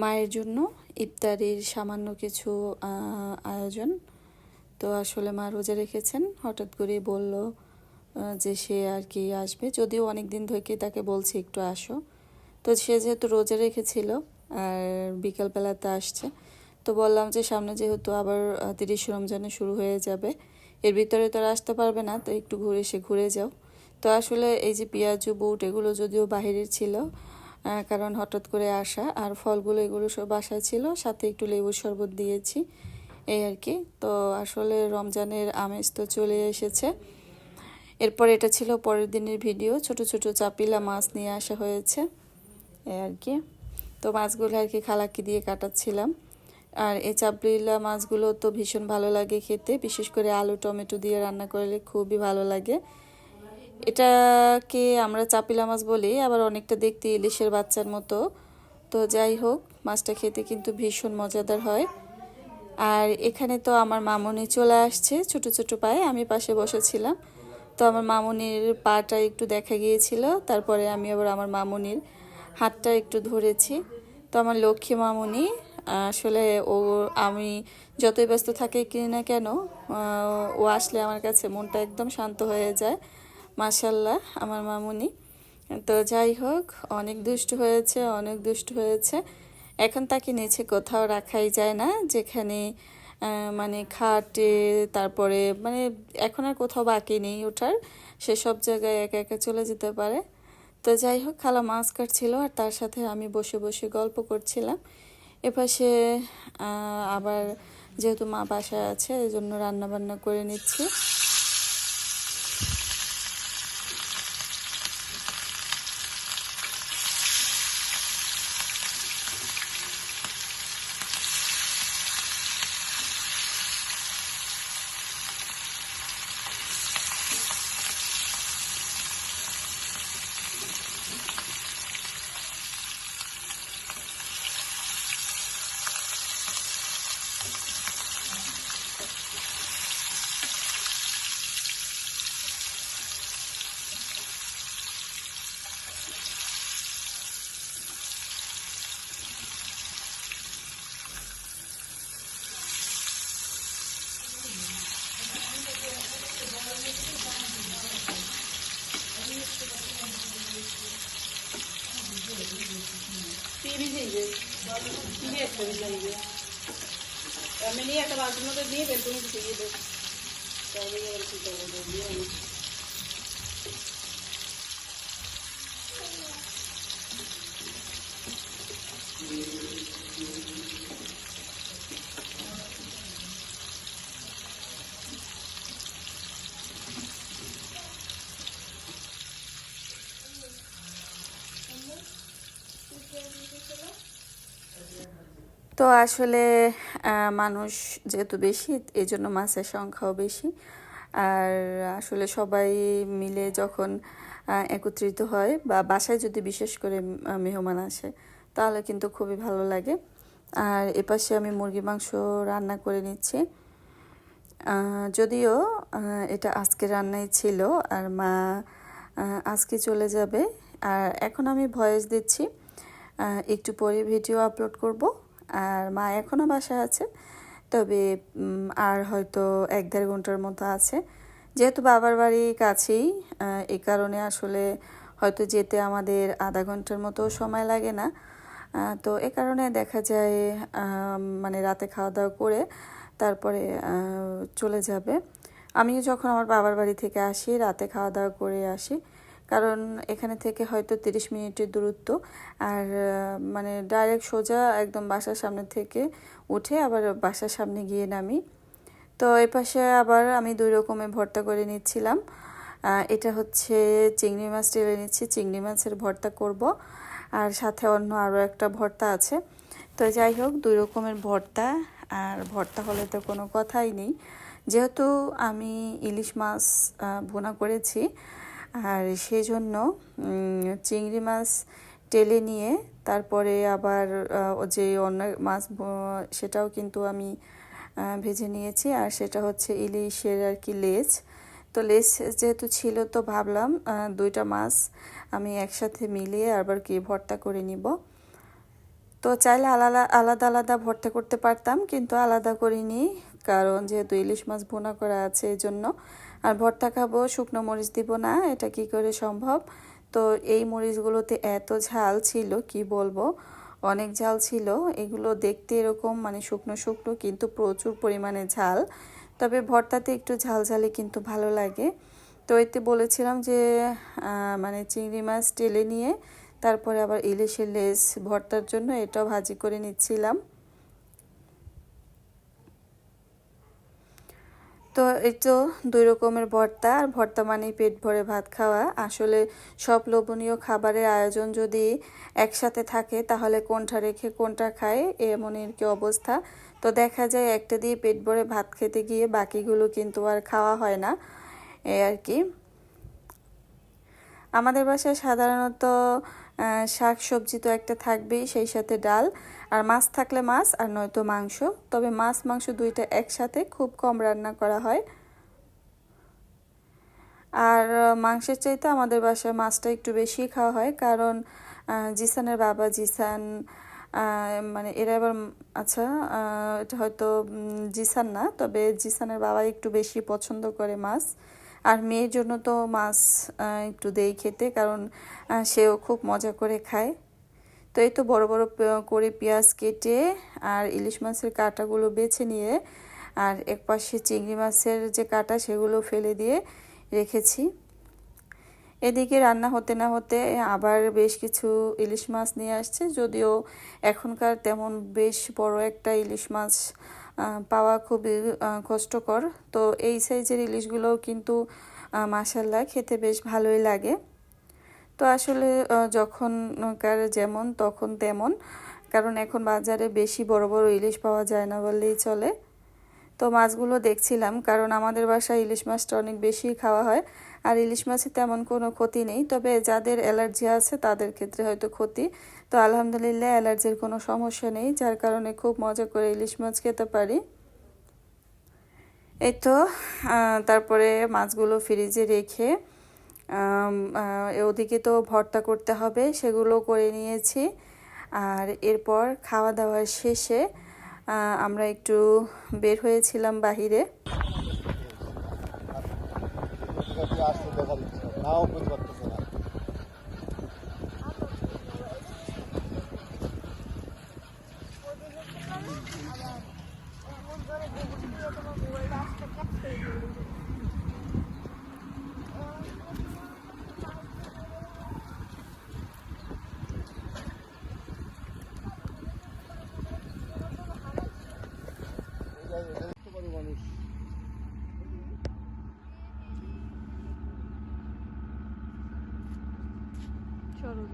মায়ের জন্য ইফতারির সামান্য কিছু আয়োজন। তো আসলে মা রোজা রেখেছেন। হঠাৎ করে বলল যে সে আর কি আসবে। যদিও অনেক দিন থেকে তাকে বলছি, একটু আসো। তো সে যেহেতু রোজা রেখেছিল, আর বিকালবেলাতে আসছে, তো বললাম যে সামনে যেহেতু আবার তিরিশ রমজানে শুরু হয়ে যাবে, এর ভিতরে তো আর আসতে পারবে না, তো একটু ঘুরে সে ঘুরে যাও। তো আসলে এই যে পেঁয়াজু, বুট, এগুলো যদিও বাহিরের ছিল কারণ হঠাৎ করে আসা আর ফলগুলো এগুলো সব বাসায় ছিল, সাথে একটু লেবুর শরবত দিয়েছি, এই আর কি। তো আসলে রমজানের আমেজ তো চলে এসেছে। এরপর এটা ছিল পরের দিনের ভিডিও, ছোট ছোট চাপিলা মাছ নিয়ে আসা হয়েছে, এই আর কি। তো মাছগুলো আর কি খালাকি দিয়ে কাটাচ্ছিলাম। আর এই চাপড়িলা মাছগুলো তো ভীষণ ভালো লাগে খেতে, বিশেষ করে আলু, টমেটো দিয়ে রান্না করলে খুবই ভালো লাগে। এটাকে আমরা চাপিলা মাছ বলি, আবার অনেকটা দেখতে ইলিশের বাচ্চার মতো। তো যাই হোক, মাছটা খেতে কিন্তু ভীষণ মজাদার হয়। আর এখানে তো আমার মামনি চলে আসছে ছোট ছোট পায়ে, আমি পাশে বসেছিলাম। তো আমার মামনির পাটা একটু দেখা গিয়েছিল, তারপরে আমি আবার আমার মামনির হাতটা একটু ধরেছি। তো আমার লক্ষ্মী মামনি, আসলে ও, আমি যতই ব্যস্ত থাকি কি না কেন ও আসলে আমার কাছে মনটা একদম শান্ত হয়ে যায়। মাশাল্লাহ, আমার মামুনি। তো যাই হোক, অনেক দুষ্টু হয়েছে, অনেক দুষ্টু হয়েছে। এখন তাকে নিচে কোথাও রাখাই যায় না, যেখানে মানে খাটে, তারপরে মানে এখন আর কোথাও বাকি নেই ওঠার। সেসব জায়গায় একা একা চলে যেতে পারে। তো যাই হোক, খালা মাছ কাটছিল আর তার সাথে আমি বসে বসে গল্প করছিলাম। এপাশে আবার যেহেতু মা বাসায় আছে এই জন্য রান্নাবান্না করে নিচ্ছি। টিভি দিবে টিভি একটা দিবে আমি নিয়ে একটা বাথরুম মধ্যে দিয়ে বের করে দিতে দিয়ে দেবো তবে এবার কি করব দিয়ে আমি তো আসলে মানুষ যেহেতু বেশি এই জন্য মাছের সংখ্যাও বেশি। আর আসলে সবাই মিলে যখন একত্রিত হয় বা বাসায় যদি বিশেষ করে মেহমান আসে, তাহলে কিন্তু খুবই ভালো লাগে। আর এপাশে আমি মুরগি মাংস রান্না করে নিচ্ছি। যদিও এটা আজকে রান্নাই ছিল আর মা আজকে চলে যাবে। আর এখন আমি ভয়েস দিচ্ছি। একটু পরে ভিডিও আপলোড করব। আর মা এখনও বাসায় আছে। তবে আর হয়তো এক দেড় ঘণ্টার মতো আছে। যেহেতু বাবার বাড়ি কাছেই এই কারণে আসলে হয়তো যেতে আমাদের আধা ঘণ্টার মতো সময় লাগে না। তো এ কারণে দেখা যায় মানে রাতে খাওয়া দাওয়া করে তারপরে চলে যাবে। আমিও যখন আমার বাবার বাড়ি থেকে আসি, রাতে খাওয়া দাওয়া করে আসি কারণ এখানে থেকে হয়তো তিরিশ মিনিটের দূরত্ব। আর মানে ডাইরেক্ট সোজা একদম বাসার সামনে থেকে উঠে আবার বাসার সামনে গিয়ে নামি। তো এই পাশে আবার আমি দুই রকমের ভর্তা করে নিচ্ছিলাম। এটা হচ্ছে চিংড়ি মাছ টেলে নিচ্ছি, চিংড়ি মাছের ভর্তা করব। আর সাথে অন্য আরও একটা ভর্তা আছে। তো যাই হোক, দুই রকমের ভর্তা, আর ভর্তা হলে তো কোনো কথাই নেই। যেহেতু আমি ইলিশ মাছ ভুনা করেছি আর সেই জন্য চিংড়ি মাছ টেলে নিয়ে তারপরে আবার যে অন্য মাছ সেটাও কিন্তু আমি ভেজে নিয়েছি। আর সেটা হচ্ছে ইলিশের আর কি লেজ। তো লেজ যেহেতু ছিল, তো ভাবলাম দুইটা মাছ আমি একসাথে মিলিয়ে আবার কি ভর্তা করে নিব। তো চাইলে আলাদা আলাদা আলাদা ভর্তা করতে পারতাম, কিন্তু আলাদা করিনি, কারণ যেহেতু ইলিশ মাছ ভুনা করা আছে এই জন্য আর ভর্তা খাব, শুকনো মরিচ দিব না, এটা কি করে সম্ভব? তো এই মরিচগুলোতে এত ঝাল ছিল, কি বলব? অনেক ঝাল ছিল, এগুলো দেখতে এরকম মানে শুকনো শুকনো কিন্তু প্রচুর পরিমাণে ঝাল। তবে ভর্তাতে একটু ঝাল ঝালে কিন্তু ভালো লাগে। তো এতে বলেছিলাম যে মানে চিংড়ি মাছ টেলে নিয়ে, তারপরে আবার ইলিশের লেস ভর্তার জন্য এটাও ভাজি করে নিচ্ছিলাম। তো এই তো দুই রকমের ভর্তা, আর ভর্তা মানেই পেট ভরে ভাত খাওয়া। আসলে সব লোভনীয় খাবারের আয়োজন যদি একসাথে থাকে, তাহলে কোনটা রেখে কোনটা খায় এমনই কি অবস্থা? তো দেখা যায় একটা দিয়ে পেট ভরে ভাত খেতে গিয়ে বাকিগুলো কিন্তু আর খাওয়া হয় না এই আর কি। আমাদের বাসায় সাধারণত শাক, সবজি তো একটা থাকবেই, সেই সাথে ডাল। আর মাছ থাকলে মাছ আর নয়তো মাংস। তবে মাছ, মাংস দুইটা একসাথে খুব কম রান্না করা হয়। আর মাংসের চাইতে আমাদের বাসায় মাছটা একটু বেশি খাওয়া হয়। কারণ জিসানের বাবা জিসান মানে এরা এবার আচ্ছা এটা হয়তো জিসান না। তবে জিসানের বাবা একটু বেশি পছন্দ করে মাছ। আর মেয়ের জন্য তো মাছ একটু দেই খেতে, কারণ সেও খুব মজা করে খায়। তো এই তো বড় বড় করে পেঁয়াজ কেটে আর ইলিশ মাছের কাঁটাগুলো বেছে নিয়ে আর এক পাশে চিংড়ি মাছের যে কাঁটা, সেগুলো ফেলে দিয়ে রেখেছি। এদিকে রান্না হতে না হতে আবার বেশ কিছু ইলিশ মাছ নিয়ে আসছে, যদিও এখনকার তেমন বেশ বড় একটা ইলিশ মাছ পাওয়া খুবই কষ্টকর। তো এই সাইজের ইলিশগুলোও কিন্তু মাসাল্লা খেতে বেশ ভালোই লাগে। তো আসলে যখনকার যেমন, তখন তেমন। কারণ এখন বাজারে বেশি বড় বড় ইলিশ পাওয়া যায় না বললেই চলে। তো মাছগুলো দেখছিলাম, কারণ আমাদের বাসায় ইলিশ মাছটা অনেক বেশি খাওয়া হয়, আর ইলিশ মাছে তেমন কোনো ক্ষতি নেই। তবে যাদের অ্যালার্জি আছে তাদের ক্ষেত্রে হয়তো ক্ষতি। তো আলহামদুলিল্লাহ অ্যালার্জির কোনো সমস্যা নেই, যার কারণে খুব মজা করে ইলিশ মাছ খেতে পারি। এই তো তারপরে মাছগুলো ফ্রিজে রেখে ওদিকে তো ভর্তা করতে হবে, সেগুলো করে নিয়েছি। আর এরপর খাওয়া দাওয়ার শেষে আমরা একটু বের হয়েছিলাম বাহিরে। নাও বুঝতে পারতেছে না এটা এটা দেখতে পারে মানুষ চলো